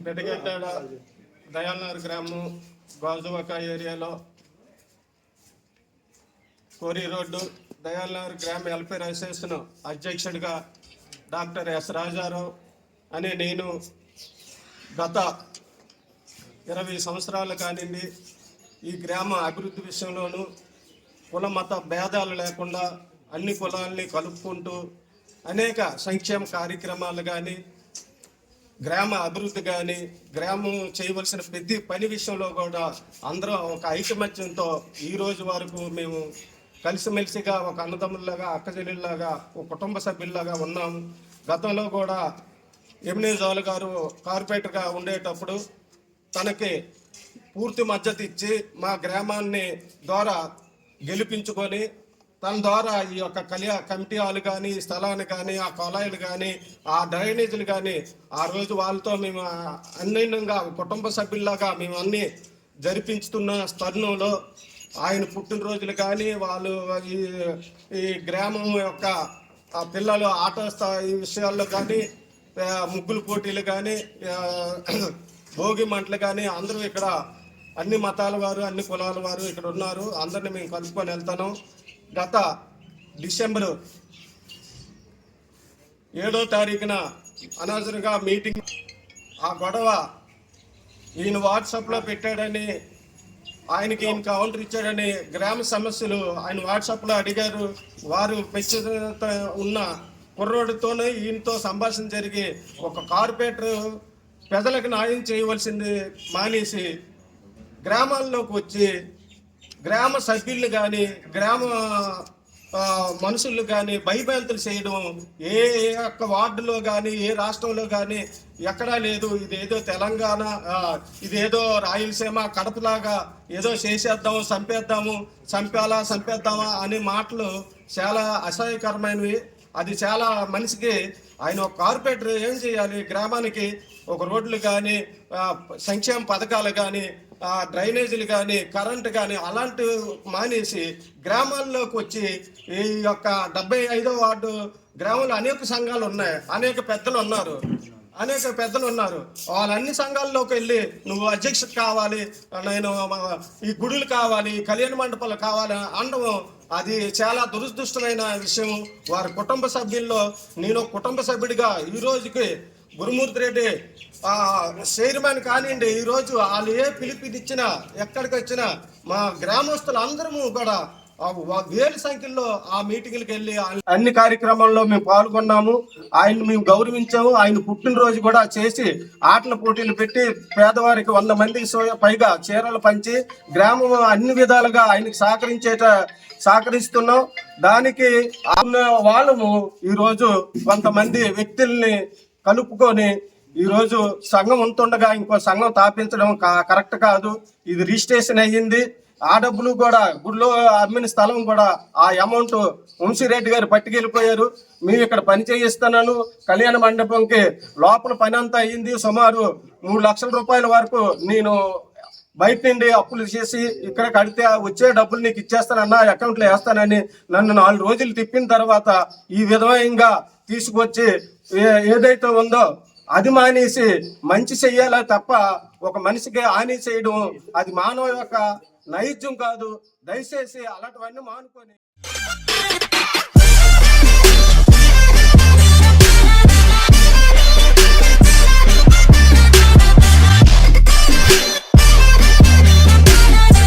పెద్దగడ్డ దయానగర్ గ్రామం గాజువాక ఏరియాలో కోరి రోడ్డు దయాల్నగర్ గ్రామ వెల్ఫేర్ అసోసియేషన్ అధ్యక్షుడిగా డాక్టర్ ఎస్ రాజారావు అని నేను గత ఇరవై సంవత్సరాలు కానింది ఈ గ్రామ అభివృద్ధి విషయంలోనూ కుల మత భేదాలు లేకుండా అన్ని కులాల్ని కలుపుకుంటూ అనేక సంక్షేమ కార్యక్రమాలు కానీ గ్రామ అభివృద్ధి కానీ గ్రామం చేయవలసిన ప్రతి పని విషయంలో కూడా అందరం ఒక ఐకమత్యంతో ఈ రోజు వరకు మేము కలిసిమెలిసిగా ఒక అన్నదమ్ముల్లాగా అక్కచెల్లెల్లాగా ఒక కుటుంబ సభ్యుల్లాగా ఉన్నాము. గతంలో కూడా ఎమినేజాలు గారు కార్పొరేటర్గా ఉండేటప్పుడు తనకి పూర్తి మద్దతు ఇచ్చి మా గ్రామాన్ని ద్వారా గెలిపించుకొని తన ద్వారా ఈ యొక్క కళ్యా కమిటీ హాల్ కానీ ఈ స్థలాన్ని కానీ ఆ కొలాయిలు కానీ ఆ డ్రైనేజీలు కానీ ఆ రోజు వాళ్ళతో మేము అన్నింగా కుటుంబ సభ్యుల్లాగా మేము అన్ని జరిపించుతున్న తరుణంలో ఆయన పుట్టినరోజులు కానీ వాళ్ళు ఈ ఈ గ్రామం యొక్క ఆ పిల్లలు ఆట స్థాయి విషయాల్లో కానీ ముగ్గులు పోటీలు కానీ భోగి మంటలు కానీ అందరూ ఇక్కడ అన్ని మతాల వారు అన్ని కులాల వారు ఇక్కడ ఉన్నారు. అందరిని మేము కలుపుకొని వెళ్తాను గత డిసెంబర్ ఏడో తారీఖున అనవసరంగా మీటింగ్ ఆ గొడవ ఈయన వాట్సాప్లో పెట్టాడని ఆయనకి ఈయన కౌంటర్ ఇచ్చాడని గ్రామ సమస్యలు ఆయన వాట్సాప్లో అడిగారు. వారు ప్రస్తుత ఉన్న కుర్రోడితోనే ఈయనతో సంభాషణ జరిగి ఒక కార్పొరేటర్ ప్రజలకు న్యాయం చేయవలసింది మానేసి గ్రామాల్లోకి వచ్చి గ్రామ సభ్యులు కానీ గ్రామ మనుషులు కానీ భయభ్రాంతులు చేయడం ఏ ఏ వార్డులో కానీ ఏ రాష్ట్రంలో కానీ ఎక్కడా లేదు. ఇదేదో తెలంగాణ ఇదేదో రాయలసీమ కడపలాగా ఏదో చేసేద్దాం చంపేద్దాము చంపేలా చంపేద్దామా అనే మాటలు చాలా అసహ్యకరమైనవి. అది చాలా మనిషికి ఆయన ఒక కార్పొరేటర్ ఏం చేయాలి? గ్రామానికి ఒక రోడ్లు కానీ సంక్షేమ పథకాలు కానీ ఆ, డ్రైనేజీలు కానీ కరెంటు కానీ అలాంటి మానేసి గ్రామాల్లోకి వచ్చి ఈ యొక్క డెబ్బై ఐదో వార్డు గ్రామంలో అనేక సంఘాలు ఉన్నాయి. అనేక పెద్దలు ఉన్నారు. అనేక పెద్దలు ఉన్నారు. వాళ్ళ అన్ని సంఘాల్లోకి వెళ్ళి నువ్వు అధ్యక్ష కావాలి నేను ఈ గుడులు కావాలి కళ్యాణ మండపాలు కావాలి అనడం అది చాలా దురదృష్టమైన విషయం. వారి కుటుంబ సభ్యుల్లో నేను కుటుంబ సభ్యుడిగా ఈ రోజుకి గురుమూర్తి రెడ్డి చైర్మన్ కానివ్వండి ఈరోజు వాళ్ళు ఏ పిలిపిదిచ్చినా ఎక్కడికి వచ్చినా మా గ్రామస్తులు అందరము కూడా ఆ వేల సంఖ్యలో ఆ మీటింగ్లకు వెళ్ళి అన్ని కార్యక్రమాల్లో మేము పాల్గొన్నాము. ఆయన మేము గౌరవించాము. ఆయన పుట్టినరోజు కూడా చేసి ఆటల పోటీలు పెట్టి పేదవారికి వంద మందికి పైగా చీరలు పంచి గ్రామం అన్ని విధాలుగా ఆయనకి సహకరించేట సహకరిస్తున్నాం. దానికి వాళ్ళము ఈరోజు కొంతమంది వ్యక్తుల్ని కలుపుకొని ఈరోజు సంఘం ఉంటుండగా ఇంకో సంఘం తాపించడం కరెక్ట్ కాదు. ఇది రిజిస్ట్రేషన్ అయ్యింది. ఆ డబ్బులు కూడా గుడిలో అమ్మిన స్థలం కూడా ఆ అమౌంట్ వంశీరెడ్డి గారు పట్టుకెళ్ళిపోయారు. మేము ఇక్కడ పని చేయిస్తున్నాను. కళ్యాణ మండపంకి లోపల పని అంతా అయ్యింది. సుమారు మూడు లక్షల రూపాయల వరకు నేను బయట నుండి అప్పులు చేసి ఇక్కడ కడితే వచ్చే డబ్బులు నీకు ఇచ్చేస్తానన్నా అకౌంట్లో వేస్తానని నన్ను నాలుగు రోజులు తిప్పిన తర్వాత ఈ విధంగా తీసుకొచ్చి ఏదైతే ఉందో అది మానేసి మంచి చెయ్యాలా తప్ప ఒక మనిషికి హాని చేయడం అది మానవ యొక్క నైజ్యం కాదు. దయచేసి అలాంటివన్నీ మానుకొని